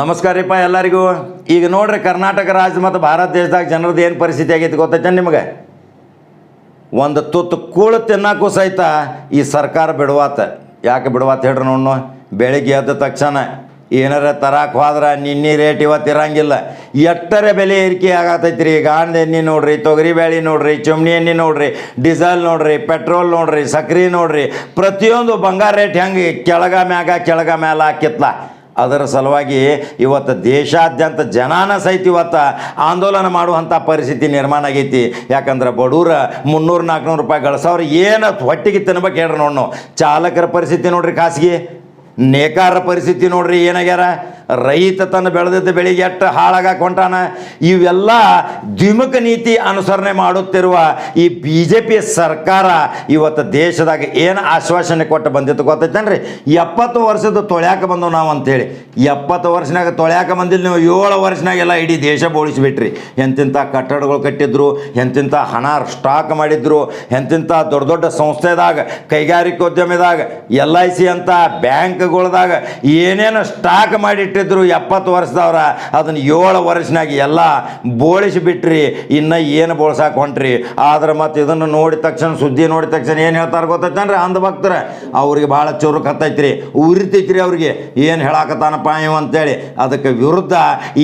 ನಮಸ್ಕಾರ ರೀಪ್ಪ ಎಲ್ಲರಿಗೂ. ಈಗ ನೋಡ್ರಿ ಕರ್ನಾಟಕ ರಾಜ್ಯ ಮತ್ತು ಭಾರತ ದೇಶದಾಗ ಜನರದ್ದು ಏನು ಪರಿಸ್ಥಿತಿ ಆಗೈತಿ ಗೊತ್ತೈತೆ ನಿಮಗೆ? ಒಂದು ತುತ್ತು ಕೂಳು ತಿನ್ನಕ್ಕೂ ಸಹಿತ ಈ ಸರ್ಕಾರ ಬಿಡುವಾತ. ಯಾಕೆ ಬಿಡುವಾತ ಹೇಳ್ರಿ ನೋಡು ಬೆಳಿಗ್ಗೆ ಎದ್ದ ತಕ್ಷಣ ಏನಾರ ತರಾಕ್ ಹೋದ್ರೆ ನಿನ್ನೆ ರೇಟ್ ಇವತ್ತು ಇರಂಗಿಲ್ಲ. ಎಟ್ಟರೆ ಬೆಲೆ ಏರಿಕೆ ಆಗತೈತಿ ರೀ ಎಣ್ಣೆ ನೋಡ್ರಿ, ತೊಗರಿ ಬೇಳೆ ನೋಡ್ರಿ, ಚುಮ್ನಿ ಎಣ್ಣೆ ನೋಡ್ರಿ, ಡೀಸೆಲ್ ನೋಡ್ರಿ, ಪೆಟ್ರೋಲ್ ನೋಡ್ರಿ, ಸಕ್ರೆ ನೋಡ್ರಿ, ಪ್ರತಿಯೊಂದು ಬಂಗಾರ ರೇಟ್ ಹೆಂಗೆ ಕೆಳಗ ಮ್ಯಾಗ ಕೆಳಗ ಮ್ಯಾಲ ಹಾಕಿತ್ಲ? ಅದರ ಸಲುವಾಗಿ ಇವತ್ತು ದೇಶಾದ್ಯಂತ ಜನಾನ ಸಹಿತ ಇವತ್ತು ಆಂದೋಲನ ಮಾಡುವಂಥ ಪರಿಸ್ಥಿತಿ ನಿರ್ಮಾಣ ಆಗೈತಿ. ಯಾಕಂದ್ರೆ ಬಡೂರ ಮುನ್ನೂರು ನಾಲ್ಕುನೂರು ರೂಪಾಯಿ ಗಳಿಸೋರು ಏನು ಹೊಟ್ಟಿಗೆ ತಿನ್ಬೇಕು ಹೇಳ್ರಿ ನೋಡ್ ನಾವು ಚಾಲಕರ ಪರಿಸ್ಥಿತಿ ನೋಡ್ರಿ ಖಾಸಗಿ. ನೇಕಾರರ ಪರಿಸ್ಥಿತಿ ನೋಡ್ರಿ ಏನಾಗ್ಯಾರ? ರೈತ ತನ್ನ ಬೆಳೆದಿದ್ದ ಬೆಳಿಗ್ಗೆ ಎಷ್ಟು ಹಾಳಾಗಕ್ಕೆ ಹೊಂಟಾನ ಇವೆಲ್ಲ ದ್ವಿಮುಖ ನೀತಿ ಅನುಸರಣೆ ಮಾಡುತ್ತಿರುವ ಈ ಬಿ ಜೆ ಪಿ ಸರ್ಕಾರ ಇವತ್ತು ದೇಶದಾಗ ಏನು ಆಶ್ವಾಸನೆ ಕೊಟ್ಟು ಬಂದಿತ್ತು ಗೊತ್ತೈತೇನ್ರಿ? ಎಪ್ಪತ್ತು ವರ್ಷದ ತೊಳ್ಯಾಕ ಬಂದವು ನಾವು ಅಂತೇಳಿ. ಎಪ್ಪತ್ತು ವರ್ಷನಾಗ ತೊಳ್ಯಾಕ ಬಂದಿಲ್ಲ ನೀವು, ಏಳು ವರ್ಷನಾಗೆಲ್ಲ ಇಡೀ ದೇಶ ಬೋಳಿಸಿಬಿಟ್ರಿ. ಎಂತಿಂಥ ಕಟ್ಟಡಗಳು ಕಟ್ಟಿದ್ರು ಎಂತಿಂಥ ಹಣ ಸ್ಟಾಕ್ ಮಾಡಿದ್ರು ಎಂತಿಂಥ ದೊಡ್ಡ ದೊಡ್ಡ ಸಂಸ್ಥೆದಾಗ, ಕೈಗಾರಿಕೋದ್ಯಮದಾಗ, ಎಲ್ ಐ ಸಿ ಅಂತ ಬ್ಯಾಂಕ್ಗಳ್ದಾಗ ಏನೇನು ಸ್ಟಾಕ್ ಮಾಡಿಟ್ಟಿದ್ರು ಎಪ್ಪತ್ತು ವರ್ಷದವ್ರ, ಅದನ್ನು ಏಳು ವರ್ಷನಾಗಿ ಎಲ್ಲ ಬೋಳಿಸಿಬಿಟ್ರಿ ಇನ್ನು ಏನು ಬೋಳ್ಸಾಕ್ ಹೊಂಟ್ರಿ? ಆದ್ರೆ ಮತ್ತು ಇದನ್ನು ನೋಡಿದ ತಕ್ಷಣ, ಸುದ್ದಿ ನೋಡಿದ ತಕ್ಷಣ ಏನು ಹೇಳ್ತಾರೆ ಗೊತ್ತೈತೇನ್ರಿ ಅಂದ ಭಕ್ತರ? ಅವ್ರಿಗೆ ಭಾಳ ಚುರುಕು ಹತ್ತೈತ್ರಿ, ಉರಿತೈತ್ರಿ ಅವ್ರಿಗೆ. ಏನು ಹೇಳಾಕತ್ತಾನಪ್ಪ ಇವ ಅಂತೇಳಿ, ಅದಕ್ಕೆ ವಿರುದ್ಧ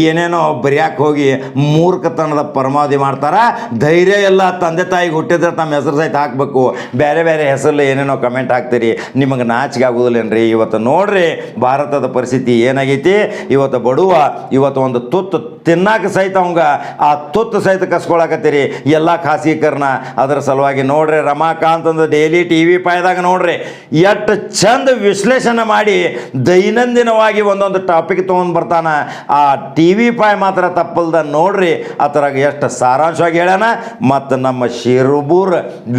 ಏನೇನೋ ಬರಿಯಾಕೆ ಹೋಗಿ ಮೂರ್ಖತನದ ಪರಮಾವಧಿ ಮಾಡ್ತಾರ. ಧೈರ್ಯ ಎಲ್ಲ ತಂದೆ ತಾಯಿಗೆ ಹುಟ್ಟಿದ್ರೆ ತಮ್ಮ ಹೆಸರು ಸಹಿತ ಹಾಕಬೇಕು. ಬೇರೆ ಬೇರೆ ಹೆಸರಲ್ಲಿ ಏನೇನೋ ಕಮೆಂಟ್ ಹಾಕ್ತೀರಿ. ನಿಮಗೆ ನಾಚಿಕೆ ಆಗೋದಿಲ್ಲೇನ್ರಿ? ಇವತ್ತು ನೋಡ್ರಿ, ಭಾರತದ ಪರಿಸ್ಥಿತಿ ಏನಾಗೈತಿ? ಇವತ್ತು ಬಡುವ, ಇವತ್ತು ಒಂದು ತುತ್ತು ತಿನ್ನಾಕ ಸಹಿತ ಅವಂಗ ಆ ತುತ್ತು ಸಹಿತ ಕಸ್ಕೊಳಕತ್ತೀರಿ. ಎಲ್ಲ ಖಾಸಗೀಕರಣ ಅದರ ಸಲುವಾಗಿ ನೋಡ್ರಿ ರಮಾಕಾಂತ್ ಅಂದ್ರೆ ಡೈಲಿ ಟಿ ವಿ ಪಾಯ್ದಾಗ ನೋಡ್ರಿ. ಎಷ್ಟು ಚಂದ ವಿಶ್ಲೇಷಣೆ ಮಾಡಿ ದೈನಂದಿನವಾಗಿ ಒಂದೊಂದು ಟಾಪಿಕ್ ತೊಗೊಂಡು ಬರ್ತಾನ. ಆ ಟಿ ವಿ ಪಾಯ್ ಮಾತ್ರ ತಪ್ಪಲ್ದ ನೋಡ್ರಿ. ಅದ್ರಾಗ ಎಷ್ಟು ಸಾರಾಂಶವಾಗಿ ಹೇಳ್ಯಾನ. ಮತ್ತು ನಮ್ಮ ಶಿರುಬೂರ್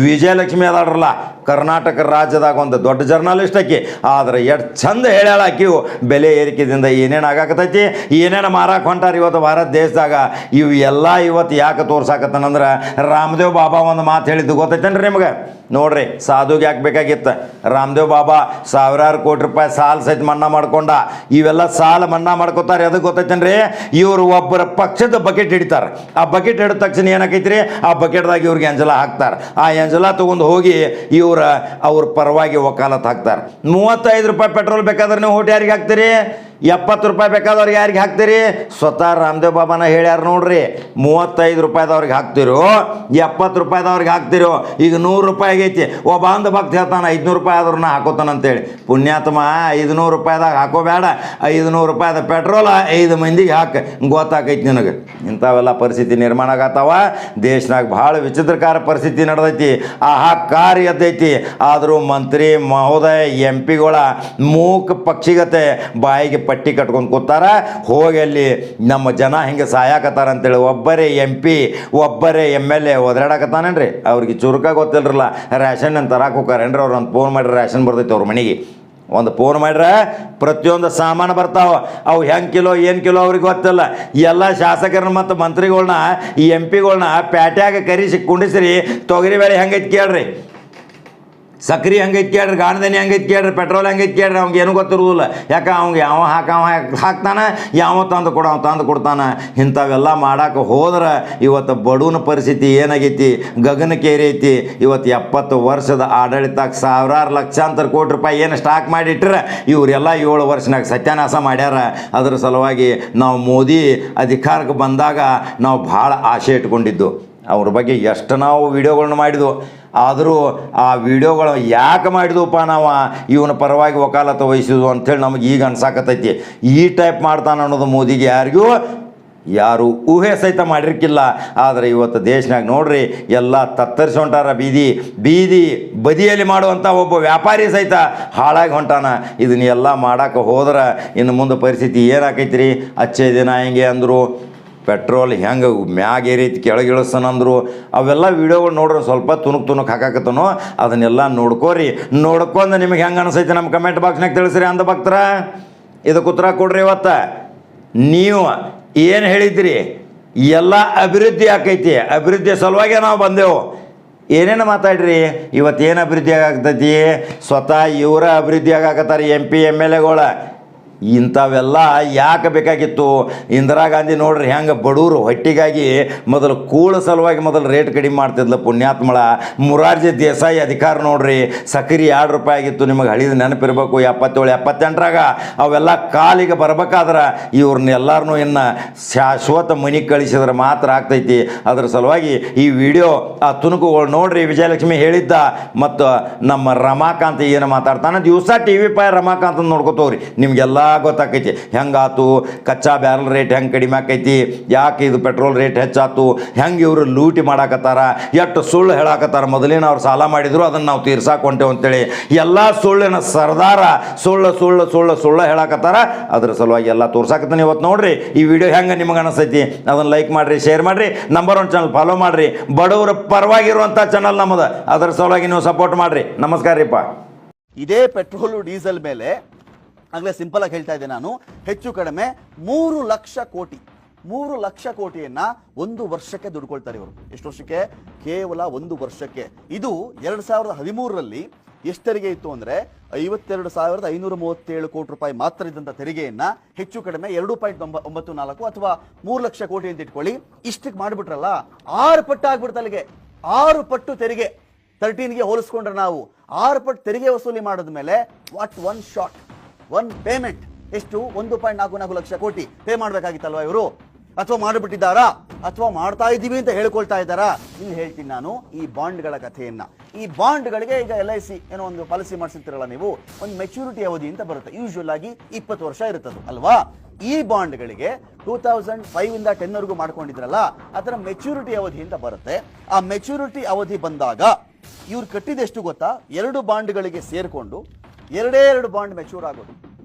ವಿಜಯಲಕ್ಷ್ಮಿ ಅದಾಡ್ರಲ್ಲ, ಕರ್ನಾಟಕ ರಾಜ್ಯದಾಗ ಒಂದು ದೊಡ್ಡ ಜರ್ನಲಿಸ್ಟ್ ಆಕಿ. ಆದ್ರೆ ಎಷ್ಟು ಚಂದ ಹೇಳ್ಯಾಳ ಆಕಿವು ಬೆಲೆ ಏರಿಕೆದಿಂದ ಏನೇನು ಆಗಾಕತೈತಿ ಏನೇನು ಮಾರಾಕ್ ಹೊಂಟಾರ ಇವತ್ತು ಭಾರತ ದೇಶದಾಗ? ಇವು ಎಲ್ಲ ಇವತ್ತು ಯಾಕೆ ತೋರ್ಸಾಕತ್ತನಂದ್ರೆ ರಾಮದೇವ್ ಬಾಬಾ ಒಂದು ಮಾತು ಹೇಳಿದ್ದು ಗೊತ್ತೈತೇನ್ರಿ ನಿಮ್ಗೆ? ನೋಡ್ರಿ, ಸಾಧುಗೆ ಯಾಕೆ ಬೇಕಾಗಿತ್ತು? ರಾಮದೇವ್ ಬಾಬಾ ಸಾವಿರಾರು ಕೋಟಿ ರೂಪಾಯಿ ಸಾಲ ಸಹಿತ ಮನ್ನಾ ಮಾಡ್ಕೊಂಡ, ಇವೆಲ್ಲ ಸಾಲ ಮನ್ನಾ ಮಾಡ್ಕೋತಾರೆ ಅದಕ್ಕೆ ಗೊತ್ತೈತೇನ್ರಿ? ಇವರು ಒಬ್ಬರ ಪಕ್ಷದ ಬಕೆಟ್ ಹಿಡಿತಾರೆ. ಆ ಬಕೆಟ್ ಹಿಡಿದ ತಕ್ಷಣ ಏನಾಕೈತ್ರಿ? ಆ ಬಕೆಟ್ದಾಗ ಇವ್ರಿಗೆ ಎಂಜಲ ಹಾಕ್ತಾರೆ. ಆ ಎಂಜಲ ತೊಗೊಂಡು ಹೋಗಿ ಇವರ, ಅವ್ರ ಪರವಾಗಿ ವಕಾಲತ್ ಹಾಕ್ತಾರೆ. ಮೂವತ್ತೈದು ರೂಪಾಯಿ ಪೆಟ್ರೋಲ್ ಬೇಕಾದ್ರೆ ನೀವು ಹೋಟೆ ಯಾರಿಗೆ ಹಾಕ್ತೀರಿ? ಎಪ್ಪತ್ತು ರೂಪಾಯಿ ಬೇಕಾದವ್ರಿಗೆ ಯಾರಿಗೆ ಹಾಕ್ತೀರಿ? ಸ್ವತಃ ರಾಮದೇವ್ ಬಾಬಾನ ಹೇಳ್ಯಾರ ನೋಡ್ರಿ. ಮೂವತ್ತೈದು ರೂಪಾಯಿದವ್ರಿಗೆ ಹಾಕ್ತಿರೋ. ಎಪ್ಪತ್ತು ರೂಪಾಯಿದವ್ರಿಗೆ ಹಾಕ್ತಿರೋ. ಈಗ ನೂರು ರೂಪಾಯಿ ಆಗೈತಿ. ಒಬ್ಬ ಅಂದ ಭಕ್ತ ಹೇಳ್ತಾನೆ, ಐದುನೂರು ರೂಪಾಯಿ ಆದ್ರೂ ನಾ ಹಾಕೋತಾನಂತೇಳಿ ಪುಣ್ಯಾತ್ಮ, ಐದುನೂರು ರೂಪಾಯಿದಾಗ ಹಾಕೋಬೇಡ ಐದುನೂರು ರೂಪಾಯಿದ ಪೆಟ್ರೋಲ, ಐದು ಮಂದಿಗೆ ಹಾಕಿ. ಗೊತ್ತಾಕೈತಿ ನಿನಗೆ. ಇಂಥವೆಲ್ಲ ಪರಿಸ್ಥಿತಿ ನಿರ್ಮಾಣ ಆಗತ್ತಾವ? ದೇಶನಾಗ ಭಾಳ ವಿಚಿತ್ರಕಾರ ಪರಿಸ್ಥಿತಿ ನಡೆದೈತಿ. ಆಹಾಕಾರ ಎದ್ದೈತಿ. ಆದರೂ ಮಂತ್ರಿ ಮಹೋದಯ, ಎಂ ಪಿಗಳ ಮೂಕ ಪಕ್ಷಿಗತೆ. ಬಾಯಿಗೆ ಪಟ್ಟಿ ಕಟ್ಕೊಂಡು ಕೂತಾರ. ಹೋಗಿ ಅಲ್ಲಿ ನಮ್ಮ ಜನ ಹಿಂಗೆ ಸಾಯಾಕತ್ತಾರ ಅಂತೇಳಿ ಒಬ್ಬರೇ ಎಂ ಪಿ ಒಬ್ಬರೇ ಎಂ ಎಲ್ ಎ ಒದರಾಡಕತ್ತಾನೇನ್ರಿ? ಅವ್ರಿಗೆ ಚುರುಕ ಗೊತ್ತಿಲ್ರಲ್ಲ, ರೇಷನ್ ಅಂತ ತರಕ್ಕೆ ಹೋಗಾರೇನ್ರಿ ಅವ್ರು? ಒಂದು ಫೋನ್ ಮಾಡಿ ರೇಷನ್ ಬರ್ತೈತೆ ಅವ್ರ ಮನೆಗೆ. ಒಂದು ಫೋನ್ ಮಾಡ್ರೆ ಪ್ರತಿಯೊಂದು ಸಾಮಾನು ಬರ್ತಾವೆ. ಅವು ಹೆಂಗೆ ಕಿಲೋ, ಏನು ಕಿಲೋ ಅವ್ರಿಗೆ ಗೊತ್ತಿಲ್ಲ. ಎಲ್ಲ ಶಾಸಕರನ್ನ ಮತ್ತು ಮಂತ್ರಿಗಳನ್ನ ಈ ಎಂ ಪಿಗಳ್ನ ಪ್ಯಾಟ್ಯಾಗ ಕರಿಸಿ ಕುಂಡಿಸ್ರಿ, ತೊಗರಿ ಬೇಳೆ ಹೆಂಗೈತಿ ಕೇಳ್ರಿ. ಸಕ್ರೆ ಹಂಗೈತೆ ಕೇಳ್ರಿ, ಗಾಣದನಿ ಹೆಂಗೈತಿ ಕೇಳ್ರಿ, ಪೆಟ್ರೋಲ್ ಹೆಂಗೈತಿ ಕೇಳ್ರಿ, ಅವ್ಗೆ ಏನು ಗೊತ್ತಿರುವುದಿಲ್ಲ ಯಾಕೆ ಅವ್ಗೆ ಯಾವ ಹಾಕವ ಹಾಕ್ತಾನೆ, ಯಾವ ತಂದು ಕೊಡ ಅವ್ನು ತಂದು ಕೊಡ್ತಾನೆ. ಇಂಥವೆಲ್ಲ ಮಾಡಕ್ಕೆ ಹೋದ್ರೆ ಇವತ್ತು ಬಡವನ ಪರಿಸ್ಥಿತಿ ಏನಾಗೈತಿ? ಗಗನಕ್ಕೇರಿ ಐತಿ. ಇವತ್ತು ಎಪ್ಪತ್ತು ವರ್ಷದ ಆಡಳಿತಕ್ಕೆ ಸಾವಿರಾರು ಲಕ್ಷಾಂತರ ಕೋಟಿ ರೂಪಾಯಿ ಏನು ಸ್ಟಾಕ್ ಮಾಡಿಟ್ರೆ ಇವರೆಲ್ಲ ಏಳು ವರ್ಷನಾಗ ಸತ್ಯಾನಾಶ ಮಾಡ್ಯಾರ. ಅದ್ರ ಸಲುವಾಗಿ ನಾವು ಮೋದಿ ಅಧಿಕಾರಕ್ಕೆ ಬಂದಾಗ ನಾವು ಭಾಳ ಆಸೆ ಇಟ್ಕೊಂಡಿದ್ದು. ಅವ್ರ ಬಗ್ಗೆ ಎಷ್ಟು ನಾವು ವಿಡಿಯೋಗಳನ್ನ ಮಾಡಿದ್ವು. ಆದರೂ ಆ ವೀಡಿಯೋಗಳು ಯಾಕೆ ಮಾಡಿದ್ವಪ್ಪ ನಾವು? ಇವನ ಪರವಾಗಿ ವಕಾಲತ್ತು ವಹಿಸಿದ್ವು ಅಂಥೇಳಿ ನಮಗೆ ಈಗ ಅನ್ಸಾಕತ್ತೈತಿ. ಈ ಟೈಪ್ ಮಾಡ್ತಾನೆ ಅನ್ನೋದು ಮೋದಿಗೆ ಯಾರಿಗೂ ಯಾರು ಊಹೆ ಸಹಿತ ಮಾಡಿರ್ಕಿಲ್ಲ. ಆದರೆ ಇವತ್ತು ದೇಶನಾಗ ನೋಡ್ರಿ, ಎಲ್ಲ ತತ್ತರಿಸಿ ಹೊಂಟಾರ ಬೀದಿ. ಬೀದಿ ಬದಿಯಲ್ಲಿ ಮಾಡುವಂಥ ಒಬ್ಬ ವ್ಯಾಪಾರಿ ಸಹಿತ ಹಾಳಾಗಿ ಹೊಂಟಾನ. ಇದನ್ನೆಲ್ಲ ಮಾಡೋಕೆ ಹೋದ್ರೆ ಇನ್ನು ಮುಂದೆ ಪರಿಸ್ಥಿತಿ ಏನಾಕೈತಿ ರೀ ಅಚ್ಚೇ ದಿನ ಹೆಂಗೆ ಅಂದರು? ಪೆಟ್ರೋಲ್ ಹೆಂಗೆ ಮ್ಯಾಗ ಏರೈತಿ, ಕೆಳಗೆ ಇಳಿಸ್ತಾನಂದ್ರು ಅವೆಲ್ಲ ವೀಡಿಯೋಗಳು ನೋಡ್ರಿ ಸ್ವಲ್ಪ ತುಣುಕ್ ತುಣುಕ್ ಹಾಕಾಕತ್ತನೋ, ಅದನ್ನೆಲ್ಲ ನೋಡ್ಕೋರಿ. ನೋಡ್ಕೊಂಡು ನಿಮಗೆ ಹೆಂಗೆ ಅನಿಸೈತಿ ನಮ್ಮ ಕಮೆಂಟ್ ಬಾಕ್ಸ್ನಾಗ ತಿಳಿಸ್ರಿ ಅಂದ ಭಕ್ತರ. ಇದಕ್ಕೆ ಉತ್ತರ ಕೊಡ್ರಿ ಇವತ್ತು. ನೀವು ಏನು ಹೇಳಿದ್ರಿ? ಎಲ್ಲ ಅಭಿವೃದ್ಧಿ ಆಕೈತಿ. ಅಭಿವೃದ್ಧಿ ಸಲುವಾಗಿ ನಾವು ಬಂದೆವು. ಏನೇನು ಮಾತಾಡ್ರಿ? ಇವತ್ತೇನು ಅಭಿವೃದ್ಧಿ ಆಗಾಕತ್ತೈತಿ? ಸ್ವತಃ ಇವರ ಅಭಿವೃದ್ಧಿ ಆಗಾಕತ್ತಾರೆ ಎಂ ಪಿ ಎಂ ಎಲ್ ಎಗಳ ಇಂಥವೆಲ್ಲ ಯಾಕೆ ಬೇಕಾಗಿತ್ತು? ಇಂದಿರಾ ಗಾಂಧಿ ನೋಡ್ರಿ ಹೆಂಗೆ ಬಡವರು ಹೊಟ್ಟಿಗಾಗಿ ಮೊದಲು ಕೂಳ ಸಲುವಾಗಿ ಮೊದಲು ರೇಟ್ ಕಡಿಮೆ ಮಾಡ್ತಿದ್ಲ ಪುಣ್ಯಾತ್ಮಳ. ಮುರಾರ್ಜಿ ದೇಸಾಯಿ ಅಧಿಕಾರ ನೋಡ್ರಿ, ಸಕ್ರಿ ಎರಡು ರೂಪಾಯಿ ಆಗಿತ್ತು, ನಿಮಗೆ ಹಳಿದ ನೆನಪಿರಬೇಕು, ಎಪ್ಪತ್ತೇಳು, ಎಪ್ಪತ್ತೆಂಟರಾಗ ಅವೆಲ್ಲ ಕಾಲಿಗೆ ಬರ್ಬೇಕಾದ್ರೆ ಇವ್ರನ್ನೆಲ್ಲರನ್ನೂ ಇನ್ನು ಶಾಶ್ವತ ಮನಿ ಕಳಿಸಿದ್ರೆ ಮಾತ್ರ ಆಗ್ತೈತಿ. ಅದ್ರ ಸಲುವಾಗಿ ಈ ವಿಡಿಯೋ ಆ ತುಣುಕುಗಳು ನೋಡ್ರಿ, ವಿಜಯಲಕ್ಷ್ಮಿ ಹೇಳಿದ್ದ ಮತ್ತು ನಮ್ಮ ರಮಾಕಾಂತ್ ಏನು ಮಾತಾಡ್ತಾನೆ, ದಿವಸ ಟಿ ವಿ ಪಾಯ ರಮಾಕಾಂತ್ ನೋಡ್ಕೋತವ್ರಿ. ನಿಮಗೆಲ್ಲ ಗೊತ್ತಾಕೈತಿ. ಹೆಂಗಾತು? ಕಚ್ಚಾ ಬ್ಯಾರಲ್ ರೇಟ್ ಹೆಂಗೆ ಕಡಿಮೆ ಆಕೈತಿ? ಯಾಕೆ ಇದು ಪೆಟ್ರೋಲ್ ರೇಟ್ ಹೆಚ್ಚಾತು? ಹೆಂಗೆ ಇವರು ಲೂಟಿ ಮಾಡಾಕತ್ತಾರ? ಎಷ್ಟು ಸುಳ್ಳು ಹೇಳಾಕತ್ತಾರ? ಮೊದಲಿನ ಅವ್ರು ಸಾಲ ಮಾಡಿದ್ರು, ಅದನ್ನು ನಾವು ತೀರ್ಸಾಕ್ ಹೊಂಟೇವು ಅಂತೇಳಿ. ಎಲ್ಲ ಸುಳ್ಳಿನ ಸರ್ದಾರ ಸುಳ್ಳು ಸುಳ್ಳು ಸುಳ್ಳು ಸುಳ್ಳು ಹೇಳಾಕತ್ತಾರ. ಅದ್ರ ಸಲುವಾಗಿ ಎಲ್ಲ ತೋರ್ಸಾಕತ್ತಾನೆ ಇವತ್ತು ನೋಡ್ರಿ. ಈ ವಿಡಿಯೋ ಹೆಂಗೆ ನಿಮ್ಗೆ ಅನಿಸ್ತೈತಿ? ಅದನ್ನು ಲೈಕ್ ಮಾಡಿರಿ ಶೇರ್ ಮಾಡಿರಿ. ನಂಬರ್ ಒನ್ ಚಾನಲ್ ಫಾಲೋ ಮಾಡಿರಿ. ಬಡವರ ಪರವಾಗಿರುವಂಥ ಚಾನಲ್ ನಮ್ಮದು ಅದ್ರ ಸಲುವಾಗಿ ನೀವು ಸಪೋರ್ಟ್ ಮಾಡಿರಿ. ನಮಸ್ಕಾರ ರೀಪ್ಪ ಇದೇ ಪೆಟ್ರೋಲು ಡೀಸೆಲ್ ಮೇಲೆ ಆಗಲೇ ಸಿಂಪಲ್ ಆಗಿ ಹೇಳ್ತಾ ಇದ್ದೆ ನಾನು. ಹೆಚ್ಚು ಕಡಿಮೆ ಮೂರು ಲಕ್ಷ ಕೋಟಿ, ಮೂರು ಲಕ್ಷ ಕೋಟಿಯನ್ನ ಒಂದು ವರ್ಷಕ್ಕೆ ದುಡ್ಕೊಳ್ತಾರೆ ಇವರು. ಎಷ್ಟು ವರ್ಷಕ್ಕೆ? ಕೇವಲ ಒಂದು ವರ್ಷಕ್ಕೆ. ಇದು ಎರಡ್ ಸಾವಿರದ ಹದಿಮೂರರಲ್ಲಿ ಎಷ್ಟು ತೆರಿಗೆ ಇತ್ತು ಅಂದ್ರೆ ಐವತ್ತೆರಡು ಸಾವಿರದ ಐನೂರ ಮೂವತ್ತೇಳು ಕೋಟಿ ರೂಪಾಯಿ ಮಾತ್ರ ಇದ್ದಂಥ ತೆರಿಗೆಯನ್ನ ಹೆಚ್ಚು ಕಡಿಮೆ ಎರಡು ಪಾಯಿಂಟ್ ಒಂಬತ್ತು ನಾಲ್ಕು ಅಥವಾ ಮೂರು ಲಕ್ಷ ಕೋಟಿ ಅಂತ ಇಟ್ಕೊಳ್ಳಿ. ಇಷ್ಟಕ್ಕೆ ಮಾಡಿಬಿಟ್ರಲ್ಲ, ಆರು ಪಟ್ಟು ಆಗ್ಬಿಡ್ತು ಅಲ್ಲಿಗೆ. ಆರು ಪಟ್ಟು ತೆರಿಗೆ. ತರ್ಟೀನ್ಗೆ ಹೋಲಿಸ್ಕೊಂಡ್ರೆ ನಾವು ಆರು ಪಟ್ಟು ತೆರಿಗೆ ವಸೂಲಿ ಮಾಡಿದ ಮೇಲೆ what one shot. One payment ಎಷ್ಟು ಒಂದು ಪಾಯಿಂಟ್ ನಾಲ್ಕು ನಾಲ್ಕು ಲಕ್ಷ ಕೋಟಿ. ಪೇ ಮಾಡಬೇಕಾಗಿತ್ತಲ್ವಾ ಇವರು? ಅಥವಾ ಮಾಡಿಬಿಟ್ಟಿದ್ದಾರಾ? ಅಥವಾ ಮಾಡ್ತಾ ಇದ್ದೀವಿ ಅಂತ ಹೇಳ್ಕೊಳ್ತಾ ಇದ್ದಾರಾ? ಇಲ್ಲಿ ಹೇಳ್ತೀನಿ ನಾನು ಈ ಬಾಂಡ್ಗಳ ಕಥೆಯನ್ನ. ಈ ಬಾಂಡ್ಗಳಿಗೆ ಈಗ ಎಲ್ ಐ ಸಿ ಏನೋ ಒಂದು ಪಾಲಿಸಿ ಮಾಡಿಸಿರ್ತೀರಲ್ಲ ನೀವು? ಒಂದು ಮೆಚುರಿಟಿ ಅವಧಿ ಅಂತ ಬರುತ್ತೆ. ಯೂಶುವಲ್ ಆಗಿ ಇಪ್ಪತ್ತು ವರ್ಷ ಇರುತ್ತದು, ಅಲ್ವಾ? ಈ ಬಾಂಡ್ಗಳಿಗೆ ಟೂ ತೌಸಂಡ್ ಫೈವ್ ಇಂದ ಟೆನ್ ವರೆಗೂ ಮಾಡ್ಕೊಂಡಿದ್ರಲ್ಲ, ಅದರ ಮೆಚುರಿಟಿ ಅವಧಿ ಅಂತ ಬರುತ್ತೆ. ಆ ಮೆಚುರಿಟಿ ಅವಧಿ ಬಂದಾಗ ಇವ್ರು ಕಟ್ಟಿದೆಷ್ಟು ಗೊತ್ತಾ? ಎರಡು ಬಾಂಡ್ಗಳಿಗೆ ಸೇರ್ಕೊಂಡು ಎರಡೇ ಎರಡು ಬಾಂಡ್ ಮೆಚೂರ್ ಆಗೋದು.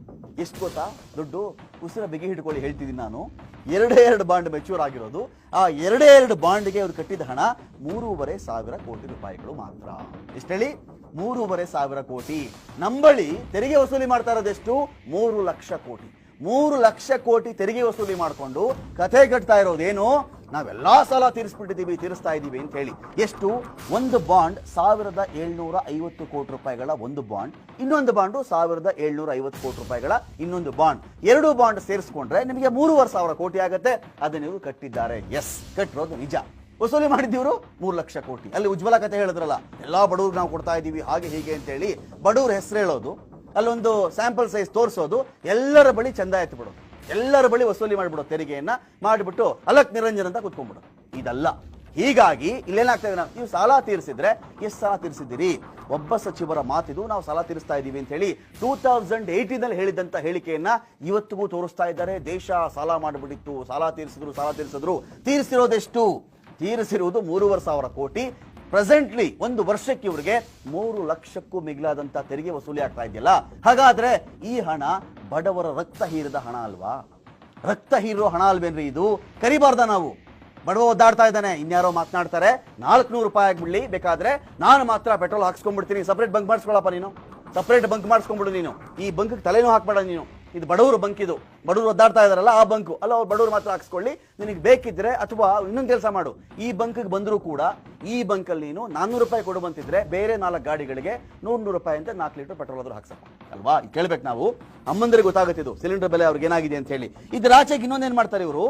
ಎಷ್ಟು ಗೊತ್ತಾ? ದುಡ್ಡು, ಉಸಿರ ಬಿಗಿ ಹಿಡ್ಕೊಳ್ಳಿ ಹೇಳ್ತಿದ್ದೀನಿ ನಾನು. ಎರಡೇ ಎರಡು ಬಾಂಡ್ ಮೆಚೂರ್ ಆಗಿರೋದು. ಆ ಎರಡೇ ಎರಡು ಬಾಂಡ್ಗೆ ಅವ್ರು ಕಟ್ಟಿದ ಹಣ ಮೂರುವರೆ ಸಾವಿರ ಕೋಟಿ ರೂಪಾಯಿಗಳು ಮಾತ್ರ. ಎಷ್ಟು ಹೇಳಿ? ಮೂರುವರೆ ಸಾವಿರ ಕೋಟಿ. ನಂಬಳಿ ತೆರಿಗೆ ವಸೂಲಿ ಮಾಡ್ತಾ ಇರೋದೆಷ್ಟು? ಮೂರು ಲಕ್ಷ ಕೋಟಿ. ಮೂರು ಲಕ್ಷ ಕೋಟಿ ತೆರಿಗೆ ವಸೂಲಿ ಮಾಡಿಕೊಂಡು ಕಥೆ ಕಟ್ತಾ ಇರೋದೇನು? ನಾವೆಲ್ಲಾ ಸಾಲ ತೀರಿಸ್ಬಿಟ್ಟಿದ್ದೀವಿ, ತೀರಿಸ್ತಾ ಇದ್ದೀವಿ ಅಂತ ಹೇಳಿ. ಎಷ್ಟು? ಒಂದು ಬಾಂಡ್ ಸಾವಿರದ ಏಳ್ನೂರ ಐವತ್ತು ಕೋಟಿ ರೂಪಾಯಿಗಳ ಒಂದು ಬಾಂಡ್. ಇನ್ನೊಂದು ಬಾಂಡು ಸಾವಿರದ ಏಳ್ನೂರ ಐವತ್ತು ಕೋಟಿ ರೂಪಾಯಿಗಳ ಇನ್ನೊಂದು ಬಾಂಡ್. ಎರಡು ಬಾಂಡ್ ಸೇರಿಸ್ಕೊಂಡ್ರೆ ನಿಮಗೆ ಮೂರುವರೆ ಸಾವಿರ ಕೋಟಿ ಆಗುತ್ತೆ. ಅದನ್ನ ಇವರು ಕಟ್ಟಿದ್ದಾರೆ. ಎಸ್ ಕಟ್ಟಿರೋದು ನಿಜ. ವಸೂಲಿ ಮಾಡಿದ್ದೀವರು ಮೂರು ಲಕ್ಷ ಕೋಟಿ. ಅಲ್ಲಿ ಉಜ್ವಲ ಕತೆ ಹೇಳಿದ್ರಲ್ಲ, ಎಲ್ಲಾ ಬಡವ್ರಿಗೆ ನಾವು ಕೊಡ್ತಾ ಇದ್ದೀವಿ, ಹಾಗೆ ಹೀಗೆ ಅಂತ ಹೇಳಿ ಬಡವ್ರ ಹೆಸರು ಹೇಳೋದು. ಅಲ್ಲೊಂದು ಸ್ಯಾಂಪಲ್ ಸೈಜ್ ತೋರಿಸೋದು, ಎಲ್ಲರ ಬಳಿ ಚಂದ ಬಿಡು ಎಲ್ಲರ ಬಳಿ ವಸೂಲಿ ಮಾಡಿಬಿಡೋ ತೆರಿಗೆಯನ್ನ ಮಾಡಿಬಿಟ್ಟು ಅಲಕ್ ನಿರಂಜನ್ ಅಂತ ಕುತ್ಕೊಂಡ್ಬಿಡೋದು. ಇದಲ್ಲ. ಹೀಗಾಗಿ ಇಲ್ಲೇನಾಗ್ತದೆ ನಾವು? ನೀವು ಸಾಲ ತೀರಿಸಿದ್ರೆ ಎಷ್ಟು ಸಾಲ ತೀರಿಸಿದ್ದೀರಿ? ಒಬ್ಬ ಸಚಿವರ ಮಾತಿದು ನಾವು ಸಾಲ ತೀರಿಸ್ತಾ ಇದ್ದೀವಿ ಅಂತ ಹೇಳಿ ಟೂ ತೌಸಂಡ್ ಏಯ್ಟೀನಲ್ಲಿ ಹೇಳಿದಂತ ಹೇಳಿಕೆಯನ್ನ ಇವತ್ತಿಗೂ ತೋರಿಸ್ತಾ ಇದ್ದಾರೆ. ದೇಶ ಸಾಲ ಮಾಡಿಬಿಟ್ಟಿತ್ತು. ಸಾಲ ತೀರಿಸಿದ್ರು ಸಾಲ ತೀರಿಸಿದ್ರು. ತೀರಿಸಿರೋದೆಷ್ಟು? ತೀರಿಸಿರುವುದು ಮೂರುವರೆ ಸಾವಿರ ಕೋಟಿ. ಪ್ರೆಸೆಂಟ್ಲಿ ಒಂದು ವರ್ಷಕ್ಕೆ ಇವರಿಗೆ ಮೂರು ಲಕ್ಷಕ್ಕೂ ಮಿಗಿಲಾದಂತ ತೆರಿಗೆ ವಸೂಲಿ ಆಗ್ತಾ ಇದೆಯಲ್ಲ? ಹಾಗಾದ್ರೆ ಈ ಹಣ ಬಡವರ ರಕ್ತ ಹೀರಿದ ಹಣ ಅಲ್ವಾ? ರಕ್ತ ಹೀರೋ ಹಣ ಅಲ್ವೇನ್ರಿ ಇದು? ಕರಿಬಾರ್ದ ನಾವು. ಬಡವ ಒದ್ದಾಡ್ತಾ ಇದ್ದಾನೆ. ಇನ್ಯಾರೋ ಮಾತನಾಡ್ತಾರೆ. ನಾಲ್ಕುನೂರು ರೂಪಾಯಿ ಆಗ್ಬಿಡ್ಲಿ. ಬೇಕಾದ್ರೆ ನಾನು ಮಾತ್ರ ಪೆಟ್ರೋಲ್ ಹಾಕ್ಸ್ಕೊಂಡ್ಬಿಡ್ತೀನಿ. ಸಪ್ರೇಟ್ ಬಂಕ್ ಮಾಡಿಸ್ಕೊಳಪ್ಪ ನೀನು. ಸಪ್ರೇಟ್ ಬಂಕ್ ಮಾಡಿಸ್ಕೊಂಡ್ಬಿಡು ನೀನು. ಈ ಬಂಕ್ ತಲೆನೂ ಹಾಕ್ಬೇಡ ನೀನು. ಇದು ಬಡವರು ಬಂಕ್ ಇದು. ಬಡವರು ಒದ್ದಾಡ್ತಾ ಇದಾರಲ್ಲ ಆ ಬಂಕು. ಅಲ್ಲ, ಅವ್ರು ಬಡವರು ಮಾತ್ರ ಹಾಕ್ಸ್ಕೊಳ್ಳಿ. ನಿನಗೆ ಬೇಕಿದ್ರೆ ಅಥವಾ ಇನ್ನೊಂದು ಕೆಲಸ ಮಾಡು. ಈ ಬಂಕ್ಗೆ ಬಂದರೂ ಕೂಡ ಈ ಬಂಕಲ್ಲಿ ನೀನು ನಾನ್ನೂರು ರೂಪಾಯಿ ಕೊಡು ಬಂತಿದ್ರೆ ಬೇರೆ ನಾಲ್ಕು ಗಾಡಿಗಳಿಗೆ ನೂರು ನೂರು ರೂಪಾಯಿ ಅಂತ ನಾಲ್ಕು ಲೀಟರ್ ಪೆಟ್ರೋಲ್ ಆದ್ರೂ ಹಾಕ್ಸಪ್ಪ. ಅಲ್ವಾ? ಕೇಳ್ಬೇಕು ನಾವು. ಅಮ್ಮಂದ್ರೆ ಗೊತ್ತಾಗುತ್ತೆ ಇದು. ಸಿಲಿಂಡರ್ ಬೆಲೆ ಅವ್ರಿಗೆ ಏನಾಗಿದೆ ಅಂತ ಹೇಳಿ. ಇದ್ರ ಆಚೆಗೆ ಏನು ಮಾಡ್ತಾರೆ ಇವರು?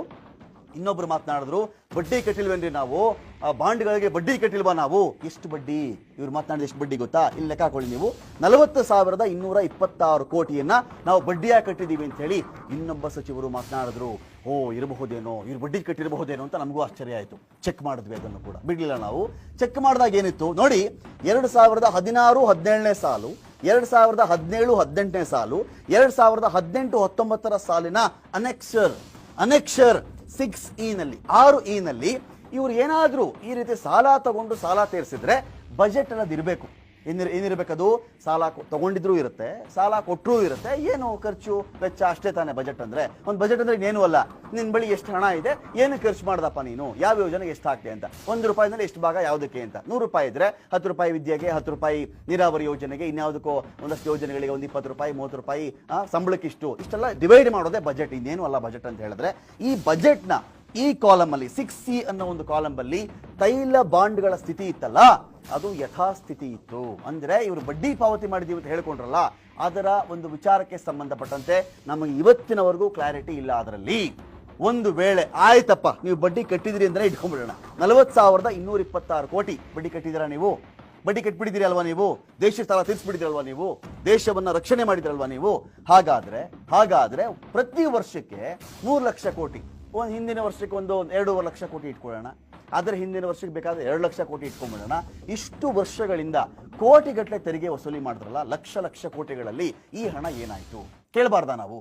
ಇನ್ನೊಬ್ರು ಮಾತನಾಡಿದ್ರು, ಬಡ್ಡಿ ಕಟ್ಟಿಲ್ವೇನ್ರಿ ನಾವು, ಆ, ಬಾಂಡ್ಗಳಿಗೆ ಬಡ್ಡಿ ಕಟ್ಟಿಲ್ವಾ ನಾವು? ಎಷ್ಟು ಬಡ್ಡಿ? ಇವ್ರು ಮಾತನಾಡಿದ ಎಷ್ಟು ಬಡ್ಡಿ ಗೊತ್ತಾ? ಇಲ್ಲಿ ಲೆಕ್ಕ ಹಾಕೊಳ್ಳಿ ನೀವು. ನಲವತ್ತು ಸಾವಿರದ ಇನ್ನೂರ ಇಪ್ಪತ್ತಾರು ಕೋಟಿಯನ್ನ ನಾವು ಬಡ್ಡಿಯಾಗಿ ಕಟ್ಟಿದೀವಿ ಅಂತ ಹೇಳಿ ಇನ್ನೊಬ್ಬ ಸಚಿವರು ಮಾತನಾಡಿದ್ರು. ಓ, ಇರಬಹುದೇನೋ? ಇವ್ರು ಬಡ್ಡಿ ಕಟ್ಟಿರಬಹುದೇನೋ ಅಂತ ನಮಗೂ ಆಶ್ಚರ್ಯ ಆಯಿತು. ಚೆಕ್ ಮಾಡಿದ್ವಿ ಅದನ್ನು ಕೂಡ. ಬಿಡ್ಲಿಲ್ಲ ನಾವು. ಚೆಕ್ ಮಾಡಿದಾಗ ಏನಿತ್ತು? ನೋಡಿ, ಎರಡು ಸಾವಿರದ ಹದಿನಾರು ಹದಿನೇಳನೇ ಸಾಲು, ಎರಡು ಸಾವಿರದ ಹದಿನೇಳು ಹದಿನೆಂಟನೇ ಸಾಲು, ಎರಡು ಸಾವಿರದ ಹದಿನೆಂಟು ಹತ್ತೊಂಬತ್ತರ ಸಾಲಿನ ಅನೆಕ್ಸರ್ ಅನೆಕ್ಷರ್ ಸಿಕ್ಸ್ ಇನಲ್ಲಿ ನಲ್ಲಿ, ಆರು ಇ ನಲ್ಲಿ ಇವ್ರು ಏನಾದ್ರೂ ಈ ರೀತಿ ಸಾಲ ತಗೊಂಡು ಸಾಲ ತೀರಿಸಿದ್ರೆ ಬಜೆಟ್ ಅನ್ನೋದು ಇರಬೇಕು. ಏನಿರ್ ಏನಿರಬೇಕದು ಸಾಲ ತಗೊಂಡಿದ್ರು ಇರುತ್ತೆ, ಸಾಲ ಕೊಟ್ಟರೂ ಇರುತ್ತೆ, ಏನು ಖರ್ಚು ವೆಚ್ಚ ಅಷ್ಟೇ ತಾನೇ ಬಜೆಟ್ ಅಂದ್ರೆ. ಒಂದು ಬಜೆಟ್ ಅಂದ್ರೆ ಏನೂ ಅಲ್ಲ. ನಿನ್ನ ಬಳಿ ಎಷ್ಟು ಹಣ ಇದೆ, ಏನು ಖರ್ಚು ಮಾಡ್ದಪ್ಪ ನೀನು? ಯಾವ ಯೋಜನೆಗೆ ಎಷ್ಟು ಹಾಕ್ತೆ ಅಂತ. ಒಂದು ರೂಪಾಯಿನಲ್ಲಿ ಎಷ್ಟು ಭಾಗ ಯಾವುದಕ್ಕೆ ಅಂತ. ನೂರು ರೂಪಾಯಿ ಇದ್ರೆ ಹತ್ತು ರೂಪಾಯಿ ವಿದ್ಯೆಗೆ, ಹತ್ತು ರೂಪಾಯಿ ನೀರಾವರಿ ಯೋಜನೆಗೆ, ಇನ್ಯಾವುದಕ್ಕೋ ಒಂದಷ್ಟು ಯೋಜನೆಗಳಿಗೆ ಒಂದು ಇಪ್ಪತ್ತು ರೂಪಾಯಿ, ಮೂವತ್ತು ರೂಪಾಯಿ ಸಂಬಳಕ್ಕಿಷ್ಟು. ಸಂಬಳಕ್ಕೆ ಇಷ್ಟು ಇಷ್ಟೆಲ್ಲ ಡಿವೈಡ್ ಮಾಡೋದೇ ಬಜೆಟ್ ಇನ್ನೇನು ಅಲ್ಲ ಬಜೆಟ್ ಅಂತ ಹೇಳಿದ್ರೆ, ಈ ಬಜೆಟ್ನ ಈ ಕಾಲಮ್ ಅಲ್ಲಿ ಸಿಕ್ಸ್ ಸಿ ಅನ್ನೋ ಒಂದು ಕಾಲಮ್ ಅಲ್ಲಿ ತೈಲ ಬಾಂಡ್ಗಳ ಸ್ಥಿತಿ ಇತ್ತಲ್ಲ, ಅದು ಯಥಾಸ್ಥಿತಿ ಇತ್ತು. ಅಂದ್ರೆ ಇವರು ಬಡ್ಡಿ ಪಾವತಿ ಮಾಡಿದೀವಿ ಅಂತ ಹೇಳ್ಕೊಂಡ್ರಲ್ಲ, ಅದರ ಒಂದು ವಿಚಾರಕ್ಕೆ ಸಂಬಂಧಪಟ್ಟಂತೆ ನಮಗೆ ಇವತ್ತಿನವರೆಗೂ ಕ್ಲಾರಿಟಿ ಇಲ್ಲ ಅದರಲ್ಲಿ. ಒಂದು ವೇಳೆ ಆಯ್ತಪ್ಪ, ನೀವು ಬಡ್ಡಿ ಕಟ್ಟಿದಿರಿ ಅಂದ್ರೆ ಇಟ್ಕೊಂಡ್ಬಿಡೋಣ. ನಲವತ್ತು ಸಾವಿರದ ಇನ್ನೂರ ಇಪ್ಪತ್ತಾರು ಕೋಟಿ ಬಡ್ಡಿ ಕಟ್ಟಿದಿರಾ ನೀವು? ಬಡ್ಡಿ ಕಟ್ಬಿಟ್ಟಿದ್ದೀರಿ ಅಲ್ವಾ ನೀವು? ದೇಶ ಸಾಲ ಅಲ್ವಾ ನೀವು? ದೇಶವನ್ನ ರಕ್ಷಣೆ ಮಾಡಿದ್ರಲ್ವಾ ನೀವು? ಹಾಗಾದ್ರೆ ಹಾಗಾದ್ರೆ ಪ್ರತಿ ವರ್ಷಕ್ಕೆ ಮೂರು ಲಕ್ಷ ಕೋಟಿ. ಒಂದು ಹಿಂದಿನ ವರ್ಷಕ್ಕೆ ಒಂದು ಎರಡೂವರೆ ಲಕ್ಷ ಕೋಟಿ ಇಟ್ಕೊಳ್ಳೋಣ. ಅದರ ಹಿಂದಿನ ವರ್ಷಕ್ಕೆ ಬೇಕಾದ್ರೆ ಎರಡು ಲಕ್ಷ ಕೋಟಿ ಇಟ್ಕೊಂಡ್ಬಿಡೋಣ ಇಷ್ಟು ವರ್ಷಗಳಿಂದ ಕೋಟಿಗಟ್ಟಲೆ ತೆರಿಗೆ ವಸೂಲಿ ಮಾಡಿದ್ರಲ್ಲ, ಲಕ್ಷ ಲಕ್ಷ ಕೋಟಿಗಳಲ್ಲಿ ಈ ಹಣ ಏನಾಯಿತು? ಕೇಳಬಾರ್ದ ನಾವು?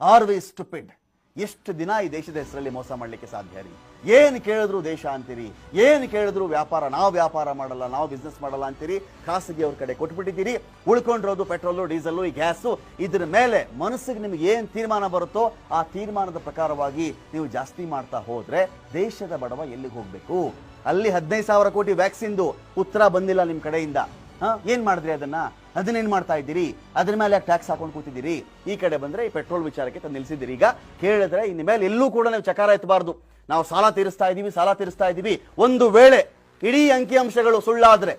ಆರ್ ವಿ ಸ್ಟುಪಿಡ್ ಎಷ್ಟು ದಿನ ಈ ದೇಶದ ಹೆಸರಲ್ಲಿ ಮೋಸ ಮಾಡಲಿಕ್ಕೆ ಸಾಧ್ಯ ರೀ? ಏನು ಕೇಳಿದ್ರು ದೇಶ ಅಂತೀರಿ? ಏನು ಕೇಳಿದ್ರು ವ್ಯಾಪಾರ, ನಾವು ವ್ಯಾಪಾರ ಮಾಡಲ್ಲ, ನಾವು ಬಿಸ್ನೆಸ್ ಮಾಡಲ್ಲ ಅಂತೀರಿ? ಖಾಸಗಿ ಅವ್ರ ಕಡೆ ಕೊಟ್ಬಿಟ್ಟಿದ್ದೀರಿ. ಉಳ್ಕೊಂಡಿರೋದು ಪೆಟ್ರೋಲು ಡೀಸೆಲ್ಲು ಈ ಗ್ಯಾಸು, ಇದ್ರ ಮೇಲೆ ಮನಸ್ಸಿಗೆ ನಿಮ್ಗೆ ಏನು ತೀರ್ಮಾನ ಬರುತ್ತೋ ಆ ತೀರ್ಮಾನದ ಪ್ರಕಾರವಾಗಿ ನೀವು ಜಾಸ್ತಿ ಮಾಡ್ತಾ ಹೋದ್ರೆ ದೇಶದ ಬಡವ ಎಲ್ಲಿಗೆ ಹೋಗಬೇಕು? ಅಲ್ಲಿ ಹದಿನೈದು ಸಾವಿರ ಕೋಟಿ ವ್ಯಾಕ್ಸಿನ್ದು ಉತ್ತರ ಬಂದಿಲ್ಲ ನಿಮ್ಮ ಕಡೆಯಿಂದ. ಹಾ? ಏನ್ ಮಾಡಿದ್ರಿ ಅದನ್ನ? ಅದನ್ನೇನ್ ಮಾಡ್ತಾ ಇದ್ದೀರಿ? ಅದ್ರ ಮೇಲೆ ಟ್ಯಾಕ್ಸ್ ಹಾಕೊಂಡು ಕೂತಿದ್ದೀರಿ. ಈ ಕಡೆ ಬಂದ್ರೆ ಈ ಪೆಟ್ರೋಲ್ ವಿಚಾರಕ್ಕೆ ತಂದು ನಿಲ್ಸಿದ್ದೀರಿ. ಈಗ ಕೇಳಿದ್ರೆ ಇನ್ನು ಮೇಲೆ ಎಲ್ಲೂ ಕೂಡ ನೀವು ಚಕಾರ ಎತ್ತಬಾರ್ದು. ನಾವು ಸಾಲ ತೀರಿಸ್ತಾ ಇದ್ದೀವಿ, ಸಾಲ ತೀರಿಸ್ತಾ ಇದ್ದೀವಿ. ಒಂದು ವೇಳೆ ಇಡೀ ಅಂಕಿಅಂಶಗಳು ಸುಳ್ಳಾದ್ರೆ,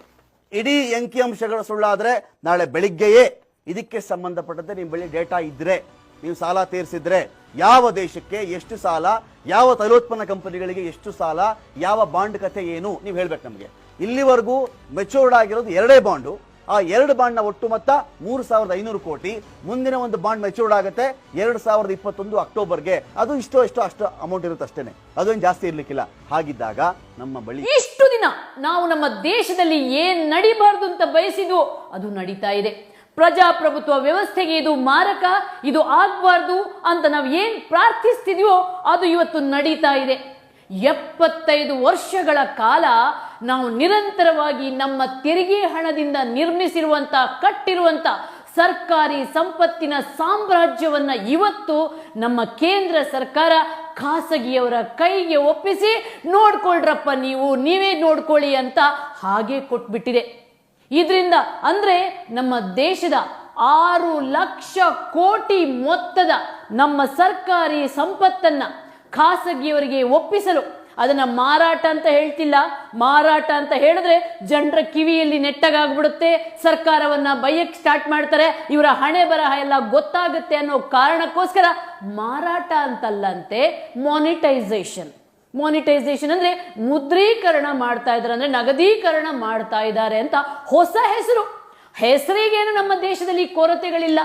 ಇಡೀ ಅಂಕಿಅಂಶಗಳು ಸುಳ್ಳಾದ್ರೆ ನಾಳೆ ಬೆಳಿಗ್ಗೆಯೇ ಇದಕ್ಕೆ ಸಂಬಂಧಪಟ್ಟಂತೆ ನಿಮ್ಮ ಬಳಿ ಡೇಟಾ ಇದ್ದರೆ ನೀವು ಸಾಲ ತೀರಿಸಿದ್ರೆ ಯಾವ ದೇಶಕ್ಕೆ ಎಷ್ಟು ಸಾಲ, ಯಾವ ತೈಲೋತ್ಪನ್ನ ಕಂಪನಿಗಳಿಗೆ ಎಷ್ಟು ಸಾಲ, ಯಾವ ಬಾಂಡ್ ಕತೆ ಏನು, ನೀವು ಹೇಳ್ಬೇಕು ನಮಗೆ. ಇಲ್ಲಿವರೆಗೂ ಮೆಚೂರ್ಡ್ ಆಗಿರೋದು ಎರಡೇ ಬಾಂಡು. ಆ ಎರಡು ಬಾಂಡ್ನ ಒಟ್ಟು ಮೊತ್ತ ಮೂರು ಸಾವಿರದ ಐನೂರು ಕೋಟಿ. ಮುಂದಿನ ಒಂದು ಬಾಂಡ್ ಮೆಚೂರ್ಡ್ ಆಗುತ್ತೆ. ಎರಡು ಸಾವಿರದ ಇಪ್ಪತ್ತೊಂದು ಅಕ್ಟೋಬರ್ಗೆ. ಅದು ಇಷ್ಟೋ ಇಷ್ಟೋ ಅಷ್ಟು ಅಮೌಂಟ್ ಇರುತ್ತೆ ಅಷ್ಟೇನೆ. ಅದೇನು ಜಾಸ್ತಿ ಇರ್ಲಿಕ್ಕಿಲ್ಲ. ಹಾಗಿದ್ದಾಗ ನಮ್ಮ ಬಳಿ ಇಷ್ಟು ದಿನ ನಾವು ನಮ್ಮ ದೇಶದಲ್ಲಿ ಏನ್ ನಡಿಬಾರ್ದು ಅಂತ ಬಯಸಿದ್ವು ಅದು ನಡೀತಾ ಇದೆ. ಪ್ರಜಾಪ್ರಭುತ್ವ ವ್ಯವಸ್ಥೆಗೆ ಇದು ಮಾರಕ, ಇದು ಆಗಬಾರ್ದು ಅಂತ ನಾವು ಏನ್ ಪ್ರಾರ್ಥಿಸ್ತಿದ್ವೋ ಅದು ಇವತ್ತು ನಡೀತಾ ಇದೆ. ಎಪ್ಪತ್ತೈದು ವರ್ಷಗಳ ಕಾಲ ನಾವು ನಿರಂತರವಾಗಿ ನಮ್ಮ ತೆರಿಗೆ ಹಣದಿಂದ ನಿರ್ಮಿಸಿರುವಂತ, ಕಟ್ಟಿರುವಂತ ಸರ್ಕಾರಿ ಸಂಪತ್ತಿನ ಸಾಮ್ರಾಜ್ಯವನ್ನ ಇವತ್ತು ನಮ್ಮ ಕೇಂದ್ರ ಸರ್ಕಾರ ಖಾಸಗಿಯವರ ಕೈಗೆ ಒಪ್ಪಿಸಿ, ನೋಡ್ಕೊಳ್ರಪ್ಪ ನೀವು, ನೀವೇ ನೋಡ್ಕೊಳ್ಳಿ ಅಂತ ಹಾಗೆ ಕೊಟ್ಬಿಟ್ಟಿದೆ. ಇದರಿಂದ ಅಂದ್ರೆ ನಮ್ಮ ದೇಶದ ಆರು ಲಕ್ಷ ಕೋಟಿ ಮೊತ್ತದ ನಮ್ಮ ಸರ್ಕಾರಿ ಸಂಪತ್ತನ್ನ ಖಾಸಗಿಯವರಿಗೆ ಒಪ್ಪಿಸಲು ಅದನ್ನ ಮಾರಾಟ ಅಂತ ಹೇಳ್ತಿಲ್ಲ. ಮಾರಾಟ ಅಂತ ಹೇಳಿದ್ರೆ ಜನರ ಕಿವಿಯಲ್ಲಿ ನೆಟ್ಟಗಾಗ್ಬಿಡುತ್ತೆ. ಸರ್ಕಾರವನ್ನ ಬೈಯಕ್ ಸ್ಟಾರ್ಟ್ ಮಾಡ್ತಾರೆ. ಇವರ ಹಣೆ ಬರಹ ಎಲ್ಲ ಗೊತ್ತಾಗುತ್ತೆ ಅನ್ನೋ ಕಾರಣಕ್ಕೋಸ್ಕರ ಮಾರಾಟ ಅಂತಲ್ಲಂತೆ ಮಾನಿಟೈಸೇಷನ್ ಮಾನಿಟೈಸೇಷನ್ ಅಂದ್ರೆ ಮುದ್ರೀಕರಣ ಮಾಡ್ತಾ ಇದ್ದಾರೆ ಅಂದ್ರೆ ನಗದೀಕರಣ ಮಾಡ್ತಾ ಇದ್ದಾರೆ ಅಂತ ಹೊಸ ಹೆಸರು. ಹೆಸರಿಗೇನು ನಮ್ಮ ದೇಶದಲ್ಲಿ ಕೊರತೆಗಳಿಲ್ಲ.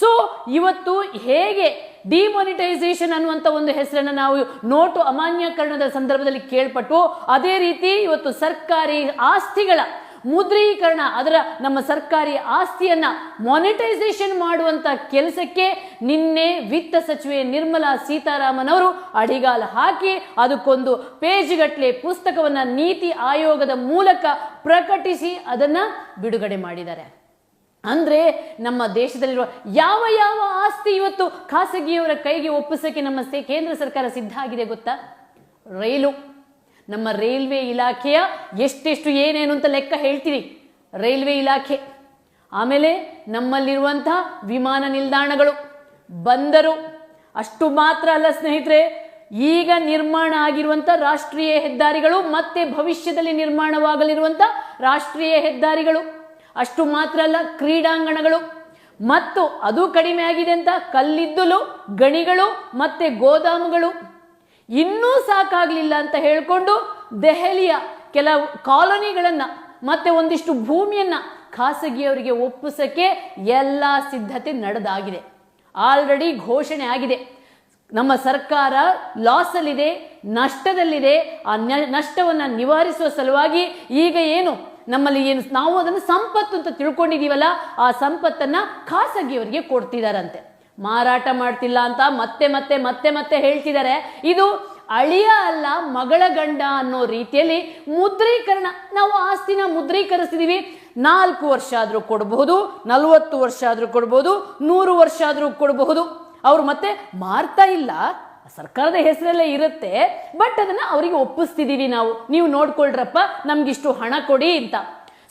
ಸೊ ಇವತ್ತು ಹೇಗೆ ಡಿಮಾನಿಟೈಸೇಷನ್ ಅನ್ನುವಂಥ ಒಂದು ಹೆಸರನ್ನು ನಾವು ನೋಟು ಅಮಾನ್ಯೀಕರಣದ ಸಂದರ್ಭದಲ್ಲಿ ಕೇಳ್ಪಟ್ಟು, ಅದೇ ರೀತಿ ಇವತ್ತು ಸರ್ಕಾರಿ ಆಸ್ತಿಗಳ ಮುದ್ರೀಕರಣ, ಅದರ ನಮ್ಮ ಸರ್ಕಾರಿ ಆಸ್ತಿಯನ್ನ ಮಾನಿಟೈಸೇಷನ್ ಮಾಡುವಂತ ಕೆಲಸಕ್ಕೆ ನಿನ್ನೆ ವಿತ್ತ ಸಚಿವೆ ನಿರ್ಮಲಾ ಸೀತಾರಾಮನ್ ಅವರು ಅಡಿಗಾಲ ಹಾಕಿ ಅದಕ್ಕೊಂದು ಪೇಜ್ಗಟ್ಲೆ ಪುಸ್ತಕವನ್ನ ನೀತಿ ಆಯೋಗದ ಮೂಲಕ ಪ್ರಕಟಿಸಿ ಅದನ್ನ ಬಿಡುಗಡೆ ಮಾಡಿದ್ದಾರೆ. ಅಂದ್ರೆ ನಮ್ಮ ದೇಶದಲ್ಲಿರುವ ಯಾವ ಯಾವ ಆಸ್ತಿ ಇವತ್ತು ಖಾಸಗಿಯವರ ಕೈಗೆ ಒಪ್ಪಿಸೋಕ್ಕೆ ನಮ್ಮ ಕೇಂದ್ರ ಸರ್ಕಾರ ಸಿದ್ಧ ಆಗಿದೆ ಗೊತ್ತಾ? ರೈಲು. ನಮ್ಮ ರೈಲ್ವೆ ಇಲಾಖೆಯ ಎಷ್ಟೆಷ್ಟು ಏನೇನು ಅಂತ ಲೆಕ್ಕ ಹೇಳ್ತೀರಿ ರೈಲ್ವೆ ಇಲಾಖೆ. ಆಮೇಲೆ ನಮ್ಮಲ್ಲಿರುವಂತಹ ವಿಮಾನ ನಿಲ್ದಾಣಗಳು. ಬಂದರು. ಅಷ್ಟು ಮಾತ್ರ ಅಲ್ಲ ಸ್ನೇಹಿತರೆ, ಈಗ ನಿರ್ಮಾಣ ಆಗಿರುವಂಥ ರಾಷ್ಟ್ರೀಯ ಹೆದ್ದಾರಿಗಳು ಮತ್ತೆ ಭವಿಷ್ಯದಲ್ಲಿ ನಿರ್ಮಾಣವಾಗಲಿರುವಂಥ ರಾಷ್ಟ್ರೀಯ ಹೆದ್ದಾರಿಗಳು. ಅಷ್ಟು ಮಾತ್ರ ಅಲ್ಲ, ಕ್ರೀಡಾಂಗಣಗಳು. ಮತ್ತು ಅದು ಕಡಿಮೆ ಆಗಿದೆ ಅಂತ ಕಲ್ಲಿದ್ದಲು, ಗಣಿಗಳು ಮತ್ತೆ ಗೋದಾಮುಗಳು. ಇನ್ನೂ ಸಾಕಾಗಲಿಲ್ಲ ಅಂತ ಹೇಳಿಕೊಂಡು ದೆಹಲಿಯ ಕೆಲವು ಕಾಲೋನಿಗಳನ್ನು ಮತ್ತೆ ಒಂದಿಷ್ಟು ಭೂಮಿಯನ್ನು ಖಾಸಗಿಯವರಿಗೆ ಒಪ್ಪಿಸೋಕ್ಕೆ ಎಲ್ಲ ಸಿದ್ಧತೆ ನಡೆದಾಗಿದೆ. ಆಲ್ರೆಡಿ ಘೋಷಣೆ ಆಗಿದೆ. ನಮ್ಮ ಸರ್ಕಾರ ಲಾಸಲ್ಲಿದೆ, ನಷ್ಟದಲ್ಲಿದೆ. ಆ ನಷ್ಟವನ್ನು ನಿವಾರಿಸುವ ಸಲುವಾಗಿ ಈಗ ಏನು ನಮ್ಮಲ್ಲಿ ಏನು, ನಾವು ಅದನ್ನು ಸಂಪತ್ತು ಅಂತ ತಿಳ್ಕೊಂಡಿದೀವಲ್ಲ, ಆ ಸಂಪತ್ತನ್ನು ಖಾಸಗಿಯವರಿಗೆ ಕೊಡ್ತಿದಾರಂತೆ. ಮಾರಾಟ ಮಾಡ್ತಿಲ್ಲ ಅಂತ ಮತ್ತೆ ಮತ್ತೆ ಮತ್ತೆ ಮತ್ತೆ ಹೇಳ್ತಿದ್ದಾರೆ ಇದು ಅಳಿಯ ಅಲ್ಲ, ಮಗಳ ಗಂಡ ಅನ್ನೋ ರೀತಿಯಲ್ಲಿ ಮುದ್ರೀಕರಣ. ನಾವು ಆಸ್ತಿನ ಮುದ್ರೀಕರಿಸಿದೀವಿ. ನಾಲ್ಕು ವರ್ಷ ಆದರೂ ಕೊಡಬಹುದು, ನಲವತ್ತು ವರ್ಷ ಆದರೂ ಕೊಡಬಹುದು, ನೂರು ವರ್ಷ ಆದರೂ ಕೊಡಬಹುದು. ಅವರು ಮತ್ತೆ ಮಾರ್ತಾ ಇಲ್ಲ. ಸರ್ಕಾರದ ಹೆಸರಲ್ಲೇ ಇರುತ್ತೆ ಬಟ್ ಅದನ್ನ ಅವರಿಗೆ ಒಪ್ಪಿಸ್ತಿದ್ದೀವಿ ನಾವು. ನೀವು ನೋಡ್ಕೊಳ್ರಪ್ಪ, ನಮ್ಗಿಷ್ಟು ಹಣ ಕೊಡಿ ಅಂತ.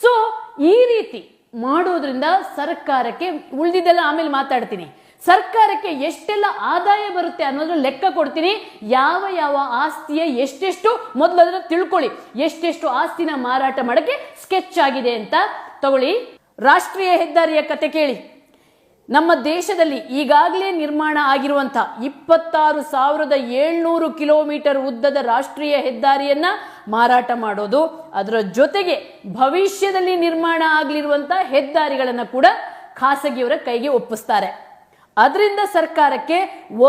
ಸೊ ಈ ರೀತಿ ಮಾಡೋದ್ರಿಂದ ಸರ್ಕಾರಕ್ಕೆ ಉಳಿದಿದ್ದೆಲ್ಲ ಆಮೇಲೆ ಮಾತಾಡ್ತೀನಿ. ಸರ್ಕಾರಕ್ಕೆ ಎಷ್ಟೆಲ್ಲ ಆದಾಯ ಬರುತ್ತೆ ಅನ್ನೋದ್ರ ಲೆಕ್ಕ ಕೊಡ್ತೀನಿ. ಯಾವ ಯಾವ ಆಸ್ತಿಯ ಎಷ್ಟೆಷ್ಟು, ಮೊದಲು ಅದನ್ನ ತಿಳ್ಕೊಳ್ಳಿ. ಎಷ್ಟೆಷ್ಟು ಆಸ್ತಿನ ಮಾರಾಟ ಮಾಡಕ್ಕೆ ಸ್ಕೆಚ್ ಆಗಿದೆ ಅಂತ ತಗೊಳ್ಳಿ. ರಾಷ್ಟ್ರೀಯ ಹೆದ್ದಾರಿಯ ಕತೆ ಕೇಳಿ. ನಮ್ಮ ದೇಶದಲ್ಲಿ ಈಗಾಗಲೇ ನಿರ್ಮಾಣ ಆಗಿರುವಂಥ ಇಪ್ಪತ್ತಾರು ಸಾವಿರದ ಏಳ್ನೂರು ಕಿಲೋಮೀಟರ್ ಉದ್ದದ ರಾಷ್ಟ್ರೀಯ ಹೆದ್ದಾರಿಯನ್ನ ಮಾರಾಟ ಮಾಡೋದು, ಅದರ ಜೊತೆಗೆ ಭವಿಷ್ಯದಲ್ಲಿ ನಿರ್ಮಾಣ ಆಗಲಿರುವಂಥ ಹೆದ್ದಾರಿಗಳನ್ನು ಕೂಡ ಖಾಸಗಿಯವರ ಕೈಗೆ ಒಪ್ಪಿಸ್ತಾರೆ. ಅದರಿಂದ ಸರ್ಕಾರಕ್ಕೆ